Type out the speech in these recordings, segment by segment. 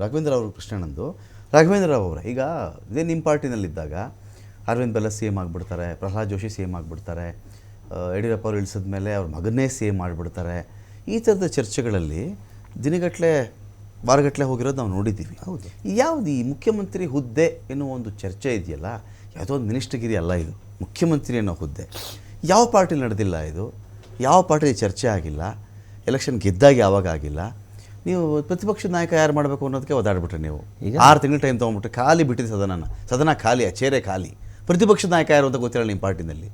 ರಾಘವೇಂದ್ರ ಅವರು ಕೃಷ್ಣನಂದು ನಂದು. ರಾಘವೇಂದ್ರ ರಾವ್ ಅವರೇ ಈಗ ಇದೇ ನಿಮ್ಮ ಪಾರ್ಟಿನಲ್ಲಿದ್ದಾಗ ಅರವಿಂದ್ ಬೆಲ್ಲ ಸಿ ಎಂ ಆಗಿಬಿಡ್ತಾರೆ ಪ್ರಹ್ಲಾದ್ ಜೋಶಿ ಸಿ ಎಂ ಆಗಿಬಿಡ್ತಾರೆ ಯಡಿಯೂರಪ್ಪ ಅವರು ಇಳಿಸಿದ ಮೇಲೆ ಅವ್ರ ಮಗನ್ನೇ ಸಿ ಎಂ ಮಾಡಿಬಿಡ್ತಾರೆ ಈ ಥರದ ಚರ್ಚೆಗಳಲ್ಲಿ ದಿನಗಟ್ಟಲೆ ವಾರಗಟ್ಟಲೆ ಹೋಗಿರೋದು ನಾವು ನೋಡಿದ್ದೀವಿ. ಹೌದು. ಯಾವುದು ಈ ಮುಖ್ಯಮಂತ್ರಿ ಹುದ್ದೆ ಎನ್ನುವ ಒಂದು ಚರ್ಚೆ ಇದೆಯಲ್ಲ ಯಾವುದೋ ಒಂದು ಮಿನಿಸ್ಟರ್ಗಿರಿ ಅಲ್ಲ ಇದು ಮುಖ್ಯಮಂತ್ರಿ ಅನ್ನೋ ಹುದ್ದೆ. ಯಾವ ಪಾರ್ಟಿಲಿ ನಡೆದಿಲ್ಲ ಇದು? ಯಾವ ಪಾರ್ಟಿಲಿ ಚರ್ಚೆ ಆಗಿಲ್ಲ? ಎಲೆಕ್ಷನ್ ಗೆದ್ದಾಗ ಯಾವಾಗ ಆಗಿಲ್ಲ? ನೀವು ಪ್ರತಿಪಕ್ಷದ ನಾಯಕ ಯಾರು ಮಾಡಬೇಕು ಅನ್ನೋದಕ್ಕೆ ಒದಾಡ್ಬಿಟ್ರೆ ನೀವು. ಈಗ? ಆರು ತಿಂಗಳು ಟೈಮ್ ತೊಗೊಂಬಿಟ್ಟು ಖಾಲಿ ಬಿಟ್ಟಿದೆ ಸದನ ಸದನ ಖಾಲಿ ಆ ಚೇರೆ ಖಾಲಿ. ಪ್ರತಿಪಕ್ಷದ ನಾಯಕ ಯಾರು ಅಂತ ಗೊತ್ತಿಲ್ಲ ನಿಮ್ಮ ಪಾರ್ಟಿನಲ್ಲಿ.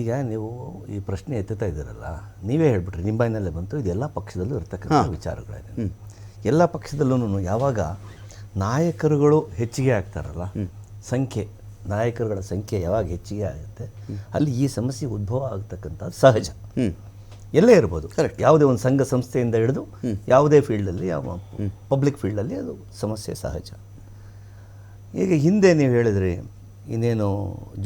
ಈಗ ನೀವು ಈ ಪ್ರಶ್ನೆ ಎತ್ತುತ್ತಾ ಇದ್ದೀರಲ್ಲ ನೀವೇ ಹೇಳಿಬಿಟ್ರಿ ನಿಮ್ಮ ಬಾಯಿನಲ್ಲೇ ಬಂತು ಇದೆಲ್ಲ ಪಕ್ಷದಲ್ಲೂ ಇರ್ತಕ್ಕಂಥ ವಿಚಾರಗಳಿದೆ ಎಲ್ಲ ಪಕ್ಷದಲ್ಲೂ ಯಾವಾಗ ನಾಯಕರುಗಳು ಹೆಚ್ಚಿಗೆ ಆಗ್ತಾರಲ್ಲ ಸಂಖ್ಯೆ ನಾಯಕರುಗಳ ಸಂಖ್ಯೆ ಯಾವಾಗ ಹೆಚ್ಚಿಗೆ ಆಗುತ್ತೆ ಅಲ್ಲಿ ಈ ಸಮಸ್ಯೆ ಉದ್ಭವ ಆಗ್ತಕ್ಕಂಥ ಸಹಜ. ಹ್ಞೂ ಎಲ್ಲೇ ಇರ್ಬೋದು. ಯಾವುದೇ ಒಂದು ಸಂಘ ಸಂಸ್ಥೆಯಿಂದ ಹಿಡಿದು ಯಾವುದೇ ಫೀಲ್ಡಲ್ಲಿ ಯಾವ ಪಬ್ಲಿಕ್ ಫೀಲ್ಡಲ್ಲಿ ಅದು ಸಮಸ್ಯೆ ಸಹಜ. ಈಗ ಹಿಂದೆ ನೀವು ಹೇಳಿದ್ರಿ ಇನ್ನೇನು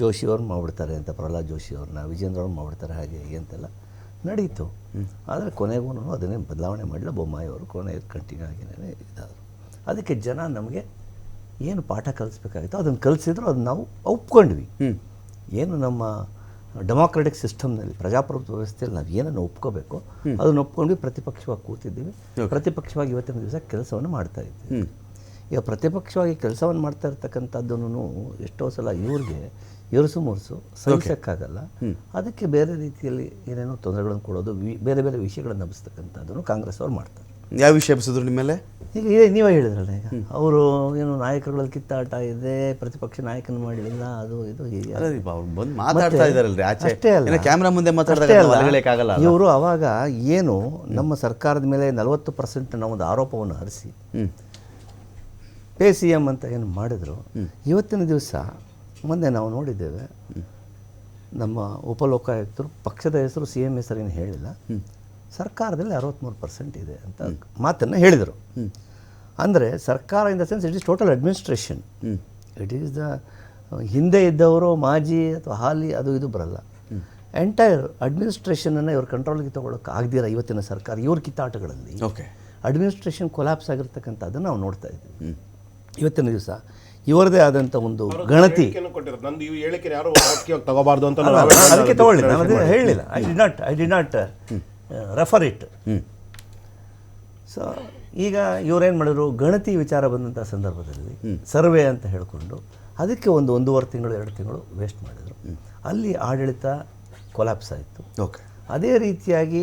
ಜೋಶಿಯವ್ರನ್ನ ಮಾಡ್ಬಿಡ್ತಾರೆ ಅಂತ ಪ್ರಹ್ಲಾದ್ ಜೋಶಿಯವ್ರನ್ನ ವಿಜೇಂದ್ರವ್ರನ್ನ ವಿಜೇಂದ್ರ ಅವ್ರು ಮಾಡ್ಬಿಡ್ತಾರೆ ಹಾಗೆ ಹೀಗೆ ಅಂತೆಲ್ಲ ನಡೀತು. ಆದರೆ ಕೊನೆಗೂ ಅದನ್ನೇ ಬದಲಾವಣೆ ಮಾಡಲಿಲ್ಲ ಬೊಮ್ಮಾಯಿಯವರು ಕೊನೆ ಕಂಟಿನ್ಯೂ ಆಗಿನೇ ಇದಾದರು. ಅದಕ್ಕೆ ಜನ ನಮಗೆ ಏನು ಪಾಠ ಕಲಿಸ್ಬೇಕಾಗಿತ್ತು ಅದನ್ನು ಕಲಿಸಿದ್ರು ಅದನ್ನ ನಾವು ಒಪ್ಕೊಂಡ್ವಿ. ಏನು ನಮ್ಮ ಡೆಮಾಕ್ರೆಟಿಕ್ ಸಿಸ್ಟಮ್ನಲ್ಲಿ ಪ್ರಜಾಪ್ರಭುತ್ವ ವ್ಯವಸ್ಥೆಯಲ್ಲಿ ನಾವು ಏನನ್ನು ಒಪ್ಕೋಬೇಕು ಅದನ್ನು ಒಪ್ಕೊಂಡು ಪ್ರತಿಪಕ್ಷವಾಗಿ ಕೂತಿದ್ದೀವಿ. ಪ್ರತಿಪಕ್ಷವಾಗಿ ಇವತ್ತಿನ ದಿವಸ ಕೆಲಸವನ್ನು ಮಾಡ್ತಾ ಇದ್ದೀವಿ. ಈಗ ಪ್ರತಿಪಕ್ಷವಾಗಿ ಕೆಲಸವನ್ನು ಮಾಡ್ತಾ ಇರ್ತಕ್ಕಂಥದ್ದನ್ನು ಎಷ್ಟೋ ಸಲ ಇವ್ರಿಗೆ ಇರುಸು ಮುರುಸು ಸಹಿಸೋಕ್ಕಾಗಲ್ಲ. ಅದಕ್ಕೆ ಬೇರೆ ರೀತಿಯಲ್ಲಿ ಏನೇನೋ ತೊಂದರೆಗಳನ್ನು ಕೊಡೋದು ಬೇರೆ ಬೇರೆ ವಿಷಯಗಳನ್ನು ನಂಬಿಸ್ತಕ್ಕಂಥದ್ದನ್ನು ಕಾಂಗ್ರೆಸ್ ಅವ್ರು ಮಾಡ್ತಾರೆ. ಯಾವ ವಿಷಯ ಬಿಸಿದ್ರು ನಿಮ್ಮ ಮೇಲೆ? ಈಗ ಇದೇ ನೀವೇ ಹೇಳಿದ್ರಲ್ಲ ಈಗ. ಅವರು ಏನು ನಾಯಕರುಗಳಲ್ಲಿ ಕಿತ್ತಾಟ ಇದೆ ಪ್ರತಿಪಕ್ಷ ನಾಯಕನ ಮಾಡಲಿಲ್ಲ ಅದು ಇದು ಹೀಗೆ. ಅಲ್ಲ ರೀ, ಅವ್ರು ಬಂದು ಮಾತಾಡ್ತಾ ಇದಾರಲ್ರಿ ಆಚೆ. ಅಷ್ಟೇ ಅಲ್ಲ. ಏನೋ ಕ್ಯಾಮ್ರಾ ಮುಂದೆ ಮಾತಾಡ್ತಾ ಇವರು ಅವಾಗ ಏನು ನಮ್ಮ ಸರ್ಕಾರದ ಮೇಲೆ ನಲವತ್ತು ಪರ್ಸೆಂಟ್ ಒಂದು ಆರೋಪವನ್ನು ಹರಿಸಿ ಪೇ ಸಿ ಎಂ ಅಂತ ಏನು ಮಾಡಿದ್ರು ಇವತ್ತಿನ ದಿವಸ ಮೊನ್ನೆ ನಾವು ನೋಡಿದ್ದೇವೆ ನಮ್ಮ ಉಪಲೋಕಾಯುಕ್ತರು ಪಕ್ಷದ ಹೆಸರು ಸಿ ಎಂ ಹೆಸರು ಏನು ಹೇಳಿಲ್ಲ. ಸರ್ಕಾರದಲ್ಲಿ ಅರವತ್ತ್ಮೂರು ಪರ್ಸೆಂಟ್ ಇದೆ ಅಂತ ಮಾತನ್ನು ಹೇಳಿದರು. ಅಂದರೆ ಸರ್ಕಾರ in the sense it is total administration it is the ಹಿಂದೆ ಇದ್ದವರು ಮಾಜಿ ಅಥವಾ ಹಾಲಿ ಅದು ಇದು ಬರಲ್ಲ. ಎಂಟೈರ್ ಅಡ್ಮಿನಿಸ್ಟ್ರೇಷನನ್ನು ಇವ್ರ ಕಂಟ್ರೋಲ್ಗೆ ತೊಗೊಳಕ್ಕೆ ಆಗದಿರ ಇವತ್ತಿನ ಸರ್ಕಾರ ಇವ್ರ ಕಿತ್ತಾಟಗಳಲ್ಲಿ ಓಕೆ ಅಡ್ಮಿನಿಸ್ಟ್ರೇಷನ್ ಕೊಲಾಪ್ಸ್ ಆಗಿರ್ತಕ್ಕಂಥದ್ದನ್ನು ನಾವು ನೋಡ್ತಾ ಇದ್ದೀವಿ. ಇವತ್ತಿನ ದಿವಸ ಇವರದೇ ಆದಂಥ ಒಂದು ಗಣತಿ. ಹೇಳಿಕೆ ತಗೋಬಾರ್ದು ಅಂತ ನಾನು ಅದಕ್ಕೆ ತಗೊಳ್ಳಿ ನಾನು ಹೇಳಿಲ್ಲ. I did not I did not refer it so ಈಗ ಇವರೇನು ಮಾಡಿದ್ರು? ಗಣತಿ ವಿಚಾರ ಬಂದಂಥ ಸಂದರ್ಭದಲ್ಲಿ ಸರ್ವೆ ಅಂತ ಹೇಳಿಕೊಂಡು ಅದಕ್ಕೆ ಒಂದು ಒಂದೂವರೆ ತಿಂಗಳು ಎರಡು ತಿಂಗಳು ವೇಸ್ಟ್ ಮಾಡಿದರು. ಅಲ್ಲಿ ಆಡಳಿತ ಕೊಲಾಪ್ಸ್ ಆಯಿತು. ಓಕೆ. ಅದೇ ರೀತಿಯಾಗಿ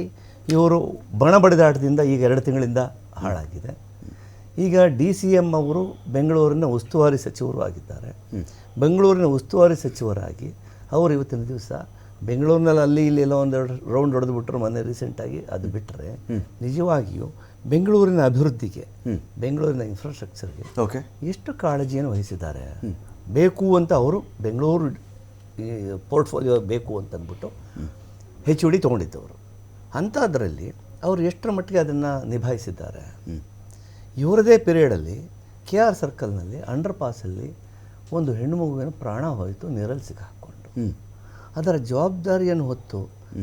ಇವರು ಬಣ ಬಡಿದಾಟದಿಂದ ಈಗ ಎರಡು ತಿಂಗಳಿಂದ ಹಾಳಾಗಿದೆ. ಈಗ ಡಿ ಸಿ ಎಂ ಅವರು ಬೆಂಗಳೂರಿನ ಉಸ್ತುವಾರಿ ಸಚಿವರು ಆಗಿದ್ದಾರೆ. ಬೆಂಗಳೂರಿನ ಉಸ್ತುವಾರಿ ಸಚಿವರಾಗಿ ಅವರು ಇವತ್ತಿನ ದಿವಸ ಬೆಂಗಳೂರಿನಲ್ಲಿ ಅಲ್ಲಿ ಇಲ್ಲಿ ಎಲ್ಲೋ ಒಂದೆರಡು ರೌಂಡ್ ಹೊಡೆದು ಬಿಟ್ಟರು ಮೊನ್ನೆ ರೀಸೆಂಟಾಗಿ ಅದು ಬಿಟ್ಟರೆ ನಿಜವಾಗಿಯೂ ಬೆಂಗಳೂರಿನ ಅಭಿವೃದ್ಧಿಗೆ ಬೆಂಗಳೂರಿನ ಇನ್ಫ್ರಾಸ್ಟ್ರಕ್ಚರ್ಗೆ ಓಕೆ ಎಷ್ಟು ಕಾಳಜಿಯನ್ನು ವಹಿಸಿದ್ದಾರೆ? ಬೇಕು ಅಂತ ಅವರು ಬೆಂಗಳೂರು ಈ ಪೋರ್ಟ್ಫೋಲಿಯೋ ಬೇಕು ಅಂತಂದ್ಬಿಟ್ಟು ಹೆಚ್ ಹೆಚ್ಚು ಡಿ ತೊಗೊಂಡಿದ್ದವರು. ಅಂಥದ್ರಲ್ಲಿ ಅವರು ಎಷ್ಟರ ಮಟ್ಟಿಗೆ ಅದನ್ನು ನಿಭಾಯಿಸಿದ್ದಾರೆ? ಇವರದೇ ಪೀರಿಯಡಲ್ಲಿ ಕೆ ಆರ್ ಸರ್ಕಲ್ನಲ್ಲಿ ಅಂಡರ್ ಪಾಸಲ್ಲಿ ಒಂದು ಹೆಣ್ಣು ಮಗುವಿನ ಪ್ರಾಣ ಹೋಯಿತು ನೀರಲ್ಲಿ ಸಿಕ್ಕಾಕ್ಕೊಂಡು ಅದರ ಜವಾಬ್ದಾರಿಯನ್ನು ಹೊತ್ತು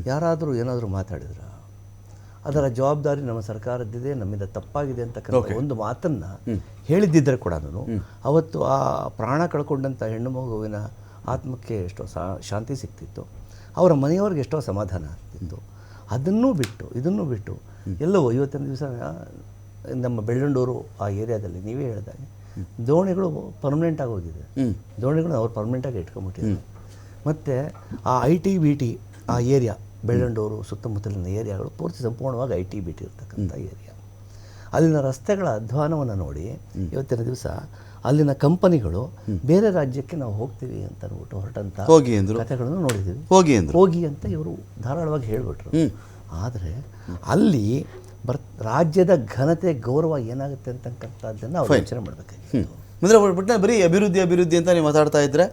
ಯಾರಾದರೂ ಏನಾದರೂ ಮಾತಾಡಿದ್ರ ಅದರ ಜವಾಬ್ದಾರಿ ನಮ್ಮ ಸರ್ಕಾರದ್ದಿದೆ ನಮ್ಮಿಂದ ತಪ್ಪಾಗಿದೆ ಅಂತಕ್ಕಂಥ ಒಂದು ಮಾತನ್ನ ಹೇಳಿದ್ದಿದ್ರೆ ಕೂಡ ಅವತ್ತು ಆ ಪ್ರಾಣ ಕಳ್ಕೊಂಡಂಥ ಹೆಣ್ಣು ಮಗುವಿನ ಆತ್ಮಕ್ಕೆ ಎಷ್ಟೋ ಸಾ ಶಾಂತಿ ಸಿಗ್ತಿತ್ತು ಅವರ ಮನೆಯವ್ರಿಗೆ ಎಷ್ಟೋ ಸಮಾಧಾನ ಆಗ್ತಿತ್ತು. ಅದನ್ನೂ ಬಿಟ್ಟು ಇದನ್ನೂ ಬಿಟ್ಟು ಎಲ್ಲವೋ ಇವತ್ತಿನ ದಿವಸ ನಮ್ಮ ಬೆಳ್ಳಂಡೂರು ಆ ಏರಿಯಾದಲ್ಲಿ ನೀವೇ ಹೇಳಿದಾಗೆ ದೋಣಿಗಳು ಪರ್ಮನೆಂಟ್ ಹೋಗಿದೆ. ದೋಣಿಗಳು ಅವ್ರು ಪರ್ಮನೆಂಟಾಗಿ ಇಟ್ಕೊಂಡ್ಬಿಟ್ಟಿದ್ದಾರೆ ಮತ್ತು ಆ ಐ ಟಿ ಬಿ ಟಿ ಆ ಏರಿಯಾ ಬೆಳ್ಳಂಡೂರು ಸುತ್ತಮುತ್ತಲಿನ ಏರಿಯಾಗಳು ಪೂರ್ತಿ ಸಂಪೂರ್ಣವಾಗಿ ಐ ಟಿ ಬಿ ಟಿ ಇರ್ತಕ್ಕಂಥ ಏರಿಯಾ ಅಲ್ಲಿನ ರಸ್ತೆಗಳ ಅಧ್ವಾನವನ್ನು ನೋಡಿ ಇವತ್ತಿನ ದಿವಸ ಅಲ್ಲಿನ ಕಂಪನಿಗಳು ಬೇರೆ ರಾಜ್ಯಕ್ಕೆ ನಾವು ಹೋಗ್ತೀವಿ ಅಂತ ಅಂದ್ಬಿಟ್ಟು ಹೊರಟಂತ ಹೋಗಿ ಅಂದ್ರು. ಕಥೆಗಳನ್ನು ನೋಡಿದ್ದೀವಿ. ಹೋಗಿ ಅಂದ್ರು. ಹೋಗಿ ಅಂತ ಇವರು ಧಾರಾಳವಾಗಿ ಹೇಳಿಬಿಟ್ರು. ಆದರೆ ಅಲ್ಲಿ ಬರ್ ರಾಜ್ಯದ ಘನತೆ ಗೌರವ ಏನಾಗುತ್ತೆ ಅಂತಕ್ಕಂಥದ್ದನ್ನು ಅವರು ಯೋಚನೆ ಮಾಡಬೇಕಾಗಿತ್ತು. ಅಂದರೆ ಬರೀ ಅಭಿವೃದ್ಧಿ ಅಭಿವೃದ್ಧಿ ಅಂತ ನೀವು ಮಾತಾಡ್ತಾ ಇದ್ರೆ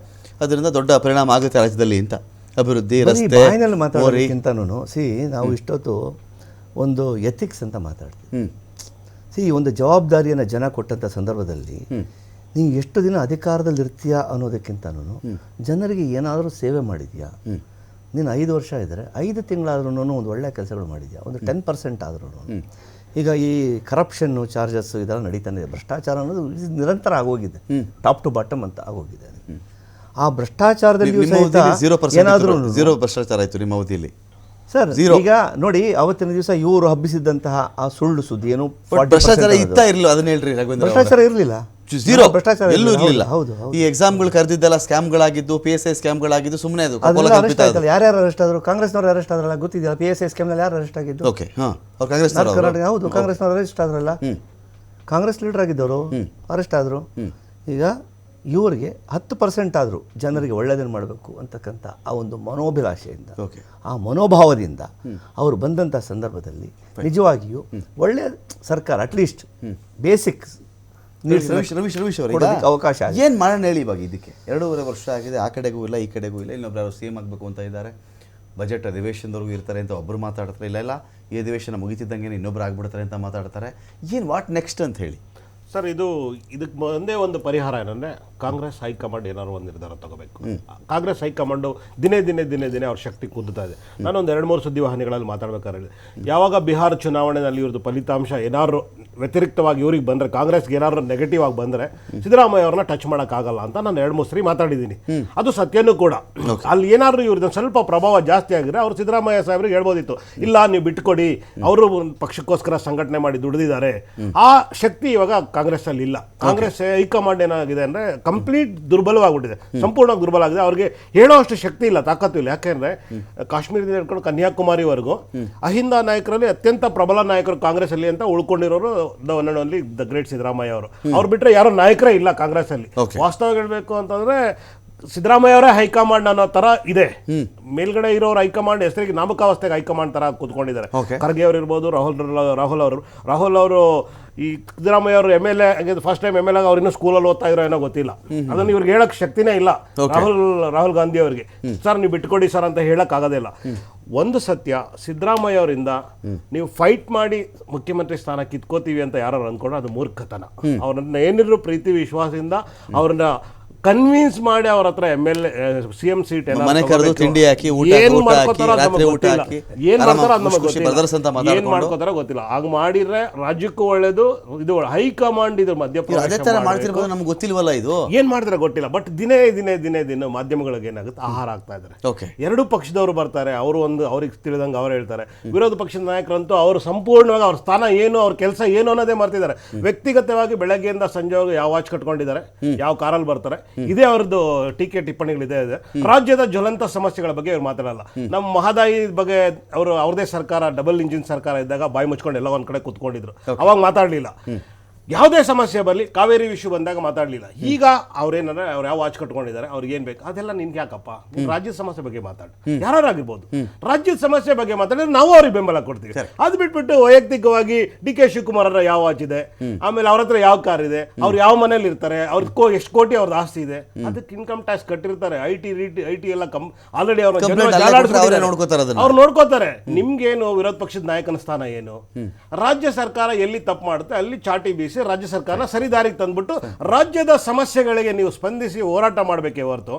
ಅದರಿಂದ ದೊಡ್ಡ ಪರಿಣಾಮ ಆಗುತ್ತೆ ರಾಜ್ಯದಲ್ಲಿ ಅಂತ. ಅಭಿವೃದ್ಧಿ ರಸ್ತೆ ಮಾತಾಡೋದಕ್ಕಿಂತನೂ ಸಿ ನಾವು ಇಷ್ಟೊತ್ತು ಒಂದು ಎಥಿಕ್ಸ್ ಅಂತ ಮಾತಾಡ್ತೀವಿ. ಸಿ ಒಂದು ಜವಾಬ್ದಾರಿಯನ್ನು ಜನ ಕೊಟ್ಟಂಥ ಸಂದರ್ಭದಲ್ಲಿ ನೀವು ಎಷ್ಟು ದಿನ ಅಧಿಕಾರದಲ್ಲಿ ಇರ್ತೀಯಾ ಅನ್ನೋದಕ್ಕಿಂತನೂ ಜನರಿಗೆ ಏನಾದರೂ ಸೇವೆ ಮಾಡಿದ್ಯಾ? ನೀನು ಐದು ವರ್ಷ ಇದ್ದರೆ ಐದು ತಿಂಗಳಾದ್ರೂ ಒಂದು ಒಳ್ಳೆಯ ಕೆಲಸಗಳು ಮಾಡಿದ್ಯಾ? ಒಂದು ಟೆನ್ ಪರ್ಸೆಂಟ್ ಆದ್ರೂ ಈಗ ಈ ಕರಪ್ಷನ್ನು ಚಾರ್ಜಸ್ ಇದೆಲ್ಲ ನಡೀತಾನೆ ಭ್ರಷ್ಟಾಚಾರ ಅನ್ನೋದು ನಿರಂತರ ಆಗೋಗಿದೆ. ಟಾಪ್ ಟು ಬಾಟಮ್ ಅಂತ ಆಗೋಗಿದೆ. ಆ ಭ್ರಷ್ಟಾಚಾರದಲ್ಲಿ ಜೀರೋ ಏನಾದರೂ ಜೀರೋ ಭ್ರಷ್ಟಾಚಾರ ಆಯಿತು ನಿಮ್ಮ ಅವಧಿಯಲ್ಲಿ. ಸರ್ ಈಗ ನೋಡಿ ಅವತ್ತಿನ ದಿವಸ ಇವರು ಹಬ್ಬಿಸಿದ್ದಂತಹ ಆ ಸುಳ್ಳು ಸುದ್ದಿ ಏನು 40% ಭ್ರಷ್ಟಾಚಾರ ಇತ್ತ ಇರಲಿಲ್ಲ ಅದನ್ನ ಹೇಳ್ರಿ ರಾಘವೇಂದ್ರ ಭ್ರಷ್ಟಾಚಾರ ಇರಲಿಲ್ಲ. ಜೀರೋ ಭ್ರಷ್ಟಾಚಾರ ಎಲ್ಲೂ ಇರ್ಲಿಲ್ಲ. ಹೌದು ಈ ಎಕ್ಸಾಮ್ಗಳು ಕರೆದಿದ್ದೆಲ್ಲ ಸ್ಕ್ಯಾಮ್ಗಳಾಗಿದ್ದು ಪಿ ಎಸ್ ಐ ಸ್ಕ್ಯಾಮ್ಗಳಾಗಿದ್ದು ಸುಮ್ಮನೆ ಅದು ಯಾರ್ಯಾರು ಅರೆಸ್ಟ್ ಆದ್ರು ಕಾಂಗ್ರೆಸ್ನವರು ಅರೆಸ್ಟ್ ಆದ್ರಲ್ಲ ಗೊತ್ತಿದೆಯಲ್ಲ ಪಿ ಎಸ್ ಐ ಸ್ಕ್ಯಾಮ್ನಲ್ಲಿ ಯಾರು ಅರೆಸ್ಟ್ ಆಗಿದ್ದು? ಓಕೆ ಹಾಂ. ಕಾಂಗ್ರೆಸ್ ಹೌದು ಕಾಂಗ್ರೆಸ್ನವರು ಅರೆಸ್ಟ್ ಆದ್ರಲ್ಲ. ಕಾಂಗ್ರೆಸ್ ಲೀಡರ್ ಆಗಿದ್ದವರು ಅರೆಸ್ಟ್ ಆದರು. ಈಗ ಇವರಿಗೆ ಹತ್ತು ಪರ್ಸೆಂಟ್ ಆದರೂ ಜನರಿಗೆ ಒಳ್ಳೆಯದನ್ನು ಮಾಡಬೇಕು ಅಂತಕ್ಕಂಥ ಆ ಒಂದು ಮನೋಭಿಲಾಷೆಯಿಂದ ಓಕೆ ಆ ಮನೋಭಾವದಿಂದ ಅವರು ಬಂದಂಥ ಸಂದರ್ಭದಲ್ಲಿ ನಿಜವಾಗಿಯೂ ಒಳ್ಳೆಯ ಸರ್ಕಾರ ಅಟ್ಲೀಸ್ಟ್ ಬೇಸಿಕ್ ರವೀಶ್ ರವೀಶ್ ಅವರಿಗೆ ಅವಕಾಶ. ಏನು ಮಾಡೋಣ ಹೇಳಿ ಇವಾಗ ಇದಕ್ಕೆ? ಎರಡೂವರೆ ವರ್ಷ ಆಗಿದೆ ಆ ಕಡೆಗೂ ಇಲ್ಲ ಈ ಕಡೆಗೂ ಇಲ್ಲ ಇನ್ನೊಬ್ರು ಯಾರು ಸೇಮ್ ಆಗಬೇಕು ಅಂತ ಇದ್ದಾರೆ. ಬಜೆಟ್ ಅಧಿವೇಶನದವರೆಗೂ ಇರ್ತಾರೆ ಅಂತ ಒಬ್ಬರು ಮಾತಾಡ್ತಾರೆ ಇಲ್ಲ ಇಲ್ಲ ಈ ಅಧಿವೇಶನ ಮುಗಿತಿದ್ದಂಗೆ ಇನ್ನೊಬ್ರು ಆಗ್ಬಿಡ್ತಾರೆ ಅಂತ ಮಾತಾಡ್ತಾರೆ. ಏನು ವಾಟ್ ನೆಕ್ಸ್ಟ್ ಅಂತ ಹೇಳಿ? ಸರ್ ಇದು ಇದಕ್ಕೆ ಒಂದೇ ಒಂದು ಪರಿಹಾರ ಏನಂದ್ರೆ ಕಾಂಗ್ರೆಸ್ ಹೈಕಮಾಂಡ್ ಏನಾದ್ರು ಒಂದು ನಿರ್ಧಾರ ತಗೋಬೇಕು. ಕಾಂಗ್ರೆಸ್ ಹೈಕಮಾಂಡು ದಿನೇ ದಿನೇ ದಿನೇ ದಿನೇ ಅವ್ರ ಶಕ್ತಿ ಕುದ್ದುತ್ತಾ ಇದೆ. ನಾನೊಂದು ಎರಡು ಮೂರು ಸುದ್ದಿವಾಹಿನಿಗಳಲ್ಲಿ ಮಾತಾಡ್ಬೇಕಾದ್ರೆ ಯಾವಾಗ ಬಿಹಾರ ಚುನಾವಣೆಯಲ್ಲಿ ಇವ್ರದ್ದು ಫಲಿತಾಂಶ ಏನಾದ್ರು ವ್ಯತಿರಿಕ್ತವಾಗಿ ಇವ್ರಿಗೆ ಬಂದ್ರೆ ಕಾಂಗ್ರೆಸ್ಗೆ ಏನಾದ್ರು ನೆಗೆಟಿವ್ ಆಗಿ ಬಂದ್ರೆ ಸಿದ್ದರಾಮಯ್ಯ ಅವ್ರನ್ನ ಟಚ್ ಮಾಡೋಕ್ಕಾಗಲ್ಲ ಅಂತ ನಾನು ಎರಡು ಮೂರು ಸರಿ ಮಾತಾಡಿದ್ದೀನಿ. ಅದು ಸತ್ಯನೂ ಕೂಡ. ಅಲ್ಲಿ ಏನಾದ್ರು ಇವ್ರದ್ದು ಸ್ವಲ್ಪ ಪ್ರಭಾವ ಜಾಸ್ತಿ ಆಗಿದ್ರೆ ಅವ್ರು ಸಿದ್ದರಾಮಯ್ಯ ಸಾಹೇಬ್ರಿಗೆ ಹೇಳ್ಬೋದಿತ್ತು. ಇಲ್ಲ ನೀವು ಬಿಟ್ಕೊಡಿ. ಅವರು ಪಕ್ಷಕ್ಕೋಸ್ಕರ ಸಂಘಟನೆ ಮಾಡಿ ದುಡಿದಿದ್ದಾರೆ. ಆ ಶಕ್ತಿ ಇವಾಗ ಕಾಂಗ್ರೆಸ್ ಅಲ್ಲಿ ಇಲ್ಲ ಕಾಂಗ್ರೆಸ್ ಹೈಕಮಾಂಡ್ ಏನಾಗಿದೆ ಅಂದ್ರೆ ಕಂಪ್ಲೀಟ್ ದುರ್ಬಲವಾಗ್ಬಿಟ್ಟಿದೆ. ಸಂಪೂರ್ಣವಾಗಿ ದುರ್ಬಲ ಆಗಿದೆ ಅವ್ರಿಗೆ ಹೇಳೋಷ್ಟು ಶಕ್ತಿ ಇಲ್ಲ ತಾಕತ್ತು ಇಲ್ಲ. ಯಾಕೆಂದ್ರೆ ಕಾಶ್ಮೀರದಿಂದ ಹಿಡ್ಕೊಂಡು ಕನ್ಯಾಕುಮಾರಿವರೆಗೂ ಅಹಿಂದ ನಾಯಕರಲ್ಲಿ ಅತ್ಯಂತ ಪ್ರಬಲ ನಾಯಕರು ಕಾಂಗ್ರೆಸ್ ಅಲ್ಲಿ ಅಂತ ಉಳ್ಕೊಂಡಿರೋರು one only the great Siddaramaiah ಅವರು. ಅವ್ರು ಬಿಟ್ಟರೆ ಯಾರೋ ನಾಯಕರೇ ಇಲ್ಲ ಕಾಂಗ್ರೆಸ್ ಅಲ್ಲಿ ವಾಸ್ತವ ಹೇಳ್ಬೇಕು ಅಂತಂದ್ರೆ ಸಿದ್ದರಾಮಯ್ಯ ಅವರೇ ಹೈಕಮಾಂಡ್ ಅನ್ನೋ ತರ ಇದೆ. ಮೇಲ್ಗಡೆ ಇರೋರು ಹೈಕಮಾಂಡ್ ಹೆಸರಿಗೆ ನಾಮಕಾವಸ್ಥೆಗೆ ಹೈಕಮಾಂಡ್ ತರ ಕೂತ್ಕೊಂಡಿದ್ದಾರೆ. ಖರ್ಗೆ ಅವರು ಇರ್ಬೋದು ರಾಹುಲ್ ರಾಹುಲ್ ಅವರು. ರಾಹುಲ್ ಅವರು ಈ ಸಿದ್ದರಾಮಯ್ಯ ಅವರು M L A first time M L ಅವ್ರು ಇನ್ನೂ ಸ್ಕೂಲಲ್ಲಿ ಓದ್ತಾ ಇರೋ ಏನೋ ಗೊತ್ತಿಲ್ಲ. ಅದನ್ನ ಇವ್ರಿಗೆ ಹೇಳಕ್ ಶಕ್ತಿನೇ ಇಲ್ಲ. ರಾಹುಲ್ ರಾಹುಲ್ ಗಾಂಧಿ ಅವರಿಗೆ. ಸರ್ ನೀವು ಬಿಟ್ಕೊಡಿ ಸರ್ ಅಂತ ಹೇಳಕ್ ಆಗೋದಿಲ್ಲ ಒಂದು ಸತ್ಯ ಸಿದ್ದರಾಮಯ್ಯ ಅವರಿಂದ ನೀವು ಫೈಟ್ ಮಾಡಿ ಮುಖ್ಯಮಂತ್ರಿ ಸ್ಥಾನ ಕಿತ್ಕೋತೀವಿ ಅಂತ ಯಾರು ಅನ್ಕೊಂಡ್ರೆ ಅದು ಮೂರ್ಖತನ. ಅವ್ರನ್ನ ಏನಿದ್ರು ಪ್ರೀತಿ ವಿಶ್ವಾಸದಿಂದ ಅವ್ರನ್ನ ಕನ್ವಿನ್ಸ್ ಮಾಡಿ ಅವ್ರ ಹತ್ರ M L C M seat ಮನೆ ಕರೆದು ತಿಂಡಿ ಹಾಕಿ, ಊಟ ಏನ್ ಊಟ ಮಾಡ್ಕೋತಾರೋ ಹಾಕಿ, ಅದು ರಾತ್ರಿ ಊಟ ಗೊತ್ತಿಲ್ಲ. ಹಾಕಿ, ಏನ್ ಆರಾಮ ಮಾಡ್ತಾರೋ ಅದು ನಮಗೆ ಖುಷಿ ಖುಷಿ ಗೊತ್ತಿಲ್ಲ. ಆಗ್ ಅಂತ ಏನ್ ಮಾತಾಡ್ಕೊಂಡು. ಮಾಡ್ಕೋತಾರೋ ಗೊತ್ತಿಲ್ಲ. ಹಾಗೆ ಮಾಡಿದ್ರೆ ರಾಜ್ಯಕ್ಕೂ ಒಳ್ಳೇದು ಇದು ಹೈಕಮಾಂಡ್ ಇದು ಅದೇ ಮಾಡ್ಬೇಕು. ಮಾಡ್ತಿರ್ಬೋದು ನಮ್ಗೆ ಗೊತ್ತಿಲ್ವಲ್ಲ ಇದು? ಏನ್ ಮಾಡಿದ್ರೆ ಗೊತ್ತಿಲ್ಲ. ಬಟ್ ದಿನೇ ದಿನೇ ದಿನೇ ದಿನ ಮಾಧ್ಯಮಗಳಿಗೆ ಏನಾಗುತ್ತೆ? ಆಹಾರ ಆಗ್ತಾ ಇದ್ದಾರೆ ಓಕೆ ಎರಡು ಪಕ್ಷದವರು ಬರ್ತಾರೆ. ಅವರು ಒಂದು ಅವ್ರಿಗೆ ತಿಳಿದಂಗೆ ಅವ್ರು ಹೇಳ್ತಾರೆ. ವಿರೋಧ ಪಕ್ಷದ ನಾಯಕರಂತೂ ಅವರು ಸಂಪೂರ್ಣವಾಗಿ ಅವ್ರ ಸ್ಥಾನ ಏನು ಅವ್ರ ಕೆಲಸ ಏನು ಅನ್ನೋದೇ ಮಾಡ್ತಿದ್ದಾರೆ ವ್ಯಕ್ತಿಗತವಾಗಿ ಬೆಳಗ್ಗೆಯಿಂದ ಸಂಜೆವರೆಗೂ ಯಾವ ವಾಚ್ ಕಟ್ಕೊಂಡಿದ್ದಾರೆ ಯಾವ ಕಾರಲ್ಲಿ ಬರ್ತಾರೆ ಇದೇ ಅವ್ರದ್ದು ಟೀಕೆ ಟಿಪ್ಪಣಿಗಳಿದೆ ಇದೆ. ರಾಜ್ಯದ ಜ್ವಲಂತ ಸಮಸ್ಯೆಗಳ ಬಗ್ಗೆ ಇವ್ರು ಮಾತಾಡಲ್ಲ. ನಮ್ಮ ಮಹದಾಯಿ ಬಗ್ಗೆ ಅವರು ಅವ್ರದೇ ಸರ್ಕಾರ ಡಬಲ್ ಇಂಜಿನ್ ಸರ್ಕಾರ ಇದ್ದಾಗ ಬಾಯಿ ಮುಚ್ಕೊಂಡು ಎಲ್ಲ ಒಂದ್ ಕಡೆ ಕುತ್ಕೊಂಡಿದ್ರು. ಅವಾಗ ಮಾತಾಡಲಿಲ್ಲ. ಯಾವುದೇ ಸಮಸ್ಯೆ ಬರಲಿ ಕಾವೇರಿ ವಿಷಯ ಬಂದಾಗ ಮಾತಾಡಲಿಲ್ಲ. ಈಗ ಅವ್ರೇನಾದ್ರೆ ಅವ್ರು ಯಾವ ವಾಚ್ ಕಟ್ಕೊಂಡಿದ್ದಾರೆ ಅವ್ರಿಗೆ ಏನ್ ಬೇಕು ಅದೆಲ್ಲ ನಿನ್ಗೆ ಯಾಕಪ್ಪ? ನೀನ್ ರಾಜ್ಯದ ಸಮಸ್ಯೆ ಬಗ್ಗೆ ಮಾತಾಡು. ಯಾರಾಗಿರ್ಬೋದು ರಾಜ್ಯದ ಸಮಸ್ಯೆ ಬಗ್ಗೆ ಮಾತಾಡಿದ್ರೆ ನಾವು ಅವ್ರಿಗೆ ಬೆಂಬಲ ಕೊಡ್ತೀವಿ. ಅದು ಬಿಟ್ಬಿಟ್ಟು ವೈಯಕ್ತಿಕವಾಗಿ ಡಿ ಕೆ ಶಿವಕುಮಾರ್ ಹತ್ರ ಯಾವ ವಾಚ್ ಇದೆ ಆಮೇಲೆ ಅವ್ರ ಹತ್ರ ಯಾವ ಕಾರ್ ಇದೆ ಅವ್ರು ಯಾವ ಮನೇಲಿ ಇರ್ತಾರೆ ಅವ್ರ ಎಷ್ಟು ಕೋಟಿ ಅವ್ರದ್ದು ಆಸ್ತಿ ಇದೆ ಅದಕ್ಕೆ ಇನ್ಕಮ್ ಟ್ಯಾಕ್ಸ್ ಕಟ್ಟಿರ್ತಾರೆ ಐ ಟಿ ಐ ಟಿ ಎಲ್ಲ ಕಂ ಆಲ್ರೆಡಿ ಅವ್ರ. ಅವ್ರು ನೋಡ್ಕೋತಾರೆ. ನಿಮ್ಗೇನು ವಿರೋಧ ಪಕ್ಷದ ನಾಯಕನ ಸ್ಥಾನ ಏನು? ರಾಜ್ಯ ಸರ್ಕಾರ ಎಲ್ಲಿ ತಪ್ಪು ಮಾಡುತ್ತೆ ಅಲ್ಲಿ ಚಾಟಿ ಬೀಸಿ ರಾಜ್ಯ ಸರ್ಕಾರನ ಸರಿದಾರಿಗೆ ತಂದ್ಬಿಟ್ಟು ರಾಜ್ಯದ ಸಮಸ್ಯೆಗಳಿಗೆ ನೀವು ಸ್ಪಂದಿಸಿ ಹೋರಾಟ ಮಾಡಬೇಕೇ ಹೊರತು.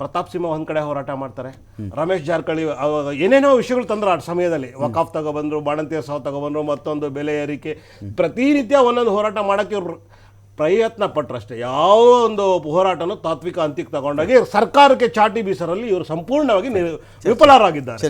ಪ್ರತಾಪ್ ಸಿಂಹ ಒಂದ್ ಕಡೆ ಹೋರಾಟ ಮಾಡ್ತಾರೆ. ರಮೇಶ್ ಜಾರಕಿಹೊಳಿ ಅವಾಗ ಏನೇನೋ ವಿಷಯಗಳು ತಂದ್ರು ಆ ಸಮಯದಲ್ಲಿ. ವಕಾಫ್ ತಗೊಬಂದ್ರು, ಬಾಣಂತಿಯ ಸಾವು ತಗೊಬಂದ್ರು, ಮತ್ತೊಂದು ಬೆಲೆ ಏರಿಕೆ. ಪ್ರತಿನಿತ್ಯ ಒಂದೊಂದು ಹೋರಾಟ ಮಾಡೋಕ್ಕೆ ಇವ್ರು ಪ್ರಯತ್ನ ಪಟ್ಟರಷ್ಟೇ ಯಾವ ಒಂದು ಹೋರಾಟನೂ ತಾತ್ವಿಕ ಅಂತ್ಯಕ್ಕೆ ತಗೊಂಡಾಗಿ ಸರ್ಕಾರಕ್ಕೆ ಚಾಟಿ ಬೀಸರಲ್ಲಿ ಇವರು ಸಂಪೂರ್ಣವಾಗಿ ವಿಫಲರಾಗಿದ್ದಾರೆ.